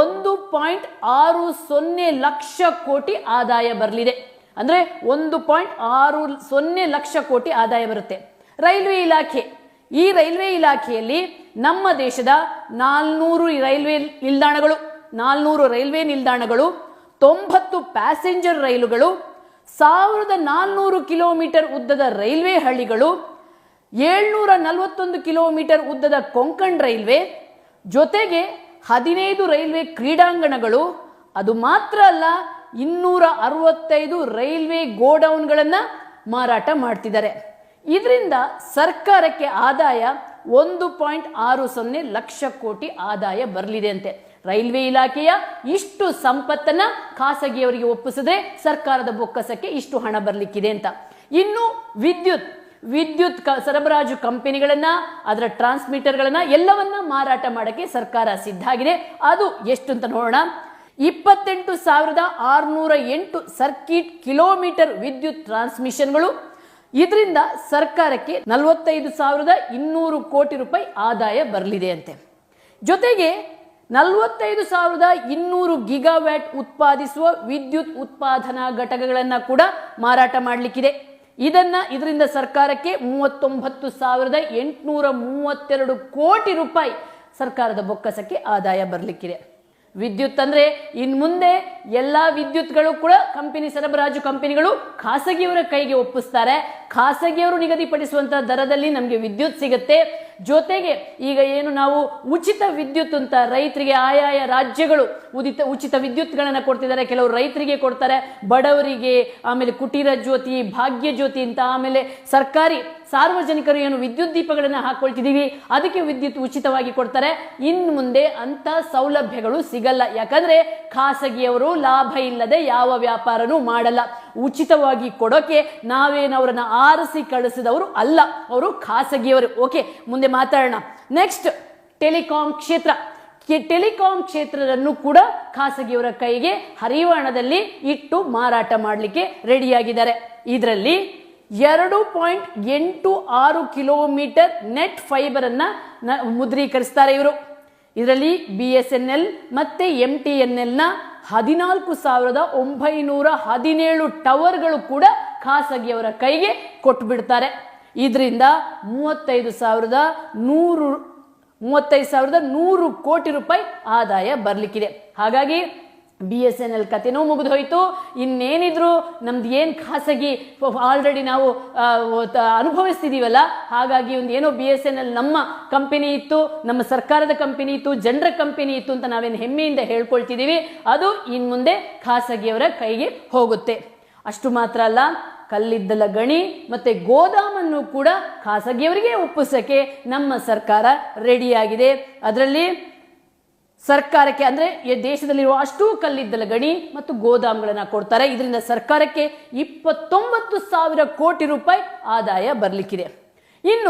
ಒಂದು ಪಾಯಿಂಟ್ ಆರು ಸೊನ್ನೆ ಲಕ್ಷ ಕೋಟಿ ಆದಾಯ ಬರಲಿದೆ. ಅಂದ್ರೆ ಒಂದು ಪಾಯಿಂಟ್ ಆರು ಸೊನ್ನೆ ಲಕ್ಷ ಕೋಟಿ ಆದಾಯ ಬರುತ್ತೆ. ರೈಲ್ವೆ ಇಲಾಖೆ ಈ ರೈಲ್ವೆ ಇಲಾಖೆಯಲ್ಲಿ ನಮ್ಮ ದೇಶದ ನಾಲ್ನೂರು ರೈಲ್ವೆ ನಿಲ್ದಾಣಗಳು, ನಾಲ್ನೂರು ರೈಲ್ವೆ ನಿಲ್ದಾಣಗಳು, ತೊಂಬತ್ತು ಪ್ಯಾಸೆಂಜರ್ ರೈಲುಗಳು, ಸಾವಿರದ ನಾಲ್ನೂರು ಕಿಲೋಮೀಟರ್ ಉದ್ದದ ರೈಲ್ವೆ ಹಳಿಗಳು ಏಳ್ನೂರ ನಲವತ್ತೊಂದು ಕಿಲೋಮೀಟರ್ ಉದ್ದದ ಕೊಂಕಣ್ ರೈಲ್ವೆ, ಜೊತೆಗೆ ಹದಿನೈದು ರೈಲ್ವೆ ಕ್ರೀಡಾಂಗಣಗಳು, ಅದು ಮಾತ್ರ ಅಲ್ಲ, ಇನ್ನೂರ ಅರವತ್ತೈದು ರೈಲ್ವೆ ಗೋಡೌನ್ಗಳನ್ನು ಮಾರಾಟ ಮಾಡ್ತಿದ್ದಾರೆ. ಇದರಿಂದ ಸರ್ಕಾರಕ್ಕೆ ಆದಾಯ ಒಂದು ಪಾಯಿಂಟ್ ಆರು ಸೊನ್ನೆ ಲಕ್ಷ ಕೋಟಿ ಆದಾಯ ಬರಲಿದೆ ಅಂತೆ. ರೈಲ್ವೆ ಇಲಾಖೆಯ ಇಷ್ಟು ಸಂಪತ್ತನ್ನ ಖಾಸಗಿಯವರಿಗೆ ಒಪ್ಪಿಸದೆ ಸರ್ಕಾರದ ಬೊಕ್ಕಸಕ್ಕೆ ಇಷ್ಟು ಹಣ ಬರಲಿಕ್ಕಿದೆ ಅಂತ. ಇನ್ನು ವಿದ್ಯುತ್ ವಿದ್ಯುತ್ ಸರಬರಾಜು ಕಂಪನಿಗಳನ್ನ, ಅದರ ಟ್ರಾನ್ಸ್ಮಿಟರ್ಗಳನ್ನ ಎಲ್ಲವನ್ನ ಮಾರಾಟ ಮಾಡಕ್ಕೆ ಸರ್ಕಾರ ಸಿದ್ಧ ಆಗಿದೆ. ಅದು ಎಷ್ಟು ಅಂತ ನೋಡೋಣ. ಇಪ್ಪತ್ತೆಂಟು ಸಾವಿರದ ಆರುನೂರ ಎಂಟು ಸರ್ಕಿಟ್ ಕಿಲೋಮೀಟರ್ ವಿದ್ಯುತ್ ಟ್ರಾನ್ಸ್ಮಿಷನ್ಗಳು ಇದರಿಂದ ಸರ್ಕಾರಕ್ಕೆ ನಲವತ್ತೈದು ಸಾವಿರದ ಇನ್ನೂರು ಕೋಟಿ ರೂಪಾಯಿ ಆದಾಯ ಬರಲಿದೆ ಅಂತೆ. ಜೊತೆಗೆ ನಲವತ್ತೈದು ಸಾವಿರದ ಇನ್ನೂರು ಗಿಗಾವ್ಯಾಟ್ ಉತ್ಪಾದಿಸುವ ವಿದ್ಯುತ್ ಉತ್ಪಾದನಾ ಘಟಕಗಳನ್ನು ಕೂಡ ಮಾರಾಟ ಮಾಡಲಿಕ್ಕಿದೆ. ಇದನ್ನ ಇದರಿಂದ ಸರ್ಕಾರಕ್ಕೆ ಮೂವತ್ತೊಂಬತ್ತು ಸಾವಿರದ ಎಂಟುನೂರ ಮೂವತ್ತೆರಡು ಕೋಟಿ ರೂಪಾಯಿ ಸರ್ಕಾರದ ಬೊಕ್ಕಸಕ್ಕೆ ಆದಾಯ ಬರಲಿಕ್ಕಿದೆ. ವಿದ್ಯುತ್ ಅಂದ್ರೆ ಇನ್ ಮುಂದೆ ಎಲ್ಲ ವಿದ್ಯುತ್ಗಳು ಕೂಡ ಕಂಪನಿ ಸರಬರಾಜು ಕಂಪನಿಗಳು ಖಾಸಗಿಯವರ ಕೈಗೆ ಒಪ್ಪಿಸ್ತಾರೆ. ಖಾಸಗಿಯವರು ನಿಗದಿಪಡಿಸುವಂತಹ ದರದಲ್ಲಿ ನಮಗೆ ವಿದ್ಯುತ್ ಸಿಗುತ್ತೆ. ಜೊತೆಗೆ ಈಗ ಏನು ನಾವು ಉಚಿತ ವಿದ್ಯುತ್ ಅಂತ ರೈತರಿಗೆ ಆಯಾಯ ರಾಜ್ಯಗಳು ಉದಿತ ಉಚಿತ ವಿದ್ಯುತ್ಗಳನ್ನು ಕೊಡ್ತಿದ್ದಾರೆ. ಕೆಲವು ರೈತರಿಗೆ ಕೊಡ್ತಾರೆ. ಬಡವರಿಗೆ, ಆಮೇಲೆ ಕುಟೀರ ಜ್ಯೋತಿ, ಭಾಗ್ಯ ಜ್ಯೋತಿ ಅಂತ ಆಮೇಲೆ ಸರ್ಕಾರಿ ಸಾರ್ವಜನಿಕರು ಏನು ವಿದ್ಯುತ್ ದೀಪಗಳನ್ನು ಹಾಕೊಳ್ತಿದ್ದೀವಿ. ಅದಕ್ಕೆ ವಿದ್ಯುತ್ ಉಚಿತವಾಗಿ ಕೊಡ್ತಾರೆ. ಇನ್ನು ಮುಂದೆ ಅಂತ ಸೌಲಭ್ಯಗಳು ಸಿಗಲ್ಲ. ಯಾಕಂದ್ರೆ ಖಾಸಗಿಯವರು ಲಾಭ ಇಲ್ಲದೆ ಯಾವ ವ್ಯಾಪಾರನೂ ಮಾಡಲ್ಲ. ಉಚಿತವಾಗಿ ಕೊಡೋಕೆ ನಾವೇನು ಅವರನ್ನ ಆರಿಸಿ ಕಳಿಸಿದವರು ಅಲ್ಲ, ಅವರು ಖಾಸಗಿಯವರು. ಓಕೆ, ಮುಂದೆ ಮಾತಾಡೋಣ. ನೆಕ್ಸ್ಟ್ ಟೆಲಿಕಾಂ ಕ್ಷೇತ್ರ. ಟೆಲಿಕಾಂ ಕ್ಷೇತ್ರವನ್ನು ಕೂಡ ಖಾಸಗಿಯವರ ಕೈಗೆ ಹರಿವಾಣದಲ್ಲಿ ಇಟ್ಟು ಮಾರಾಟ ಮಾಡಲಿಕ್ಕೆ ರೆಡಿಯಾಗಿದ್ದಾರೆ. ಇದರಲ್ಲಿ ಎರಡು ಪಾಯಿಂಟ್ ಎಂಟು ಆರು ಕಿಲೋಮೀಟರ್ ನೆಟ್ ಫೈಬರನ್ನು ಮುದ್ರೀಕರಿಸ್ತಾರೆ ಇವರು. ಇದರಲ್ಲಿ ಬಿ ಎಸ್ ಎನ್ ಎಲ್ ಮತ್ತೆ ಎಂ ಟಿ ಎನ್ ಎಲ್ನ ಹದಿನಾಲ್ಕು ಸಾವಿರದ ಒಂಬೈನೂರ ಹದಿನೇಳು ಟವರ್ಗಳು ಕೂಡ ಖಾಸಗಿಯವರ ಕೈಗೆ ಕೊಟ್ಟು ಬಿಡ್ತಾರೆ ಇದರಿಂದ ಮೂವತ್ತೈದು ಸಾವಿರದ ನೂರು, ಮೂವತ್ತೈದು ಸಾವಿರದ ನೂರು ಕೋಟಿ ರೂಪಾಯಿ ಆದಾಯ ಬರಲಿಕ್ಕಿದೆ. ಹಾಗಾಗಿ ಬಿ ಎಸ್ ಎನ್ ಎಲ್ ಕತೆನೂ ಮುಗಿದು ಹೋಯಿತು. ಇನ್ನೇನಿದ್ರು ನಮ್ದು ಏನು ಖಾಸಗಿ ಆಲ್ರೆಡಿ ನಾವು ಅನುಭವಿಸ್ತಿದ್ದೀವಲ್ಲ ಹಾಗಾಗಿ ಒಂದು ಏನೋ ಬಿ ಎಸ್ ಎನ್ ಎಲ್ ನಮ್ಮ ಕಂಪನಿ ಇತ್ತು, ನಮ್ಮ ಸರ್ಕಾರದ ಕಂಪನಿ ಇತ್ತು, ಜನರ ಕಂಪನಿ ಇತ್ತು ಅಂತ ನಾವೇನು ಹೆಮ್ಮೆಯಿಂದ ಹೇಳ್ಕೊಳ್ತಿದ್ದೀವಿ ಅದು ಇನ್ನು ಮುಂದೆ ಖಾಸಗಿಯವರ ಕೈಗೆ ಹೋಗುತ್ತೆ. ಅಷ್ಟು ಮಾತ್ರ ಅಲ್ಲ, ಕಲ್ಲಿದ್ದಲ ಗಣಿ ಮತ್ತು ಗೋದಾಮನ್ನು ಕೂಡ ಖಾಸಗಿಯವರಿಗೆ ಒಪ್ಪಿಸೋಕ್ಕೆ ನಮ್ಮ ಸರ್ಕಾರ ರೆಡಿಯಾಗಿದೆ ಅದರಲ್ಲಿ ಸರ್ಕಾರಕ್ಕೆ ಅಂದ್ರೆ ಈ ದೇಶದಲ್ಲಿರುವ ಅಷ್ಟೂ ಕಲ್ಲಿದ್ದಲ ಗಣಿ ಮತ್ತು ಗೋದಾಮುಗಳನ್ನ ಕೊಡ್ತಾರೆ. ಇದರಿಂದ ಸರ್ಕಾರಕ್ಕೆ ಇಪ್ಪತ್ತೊಂಬತ್ತು ಸಾವಿರ ಕೋಟಿ ರೂಪಾಯಿ ಆದಾಯ ಬರಲಿಕ್ಕಿದೆ. ಇನ್ನು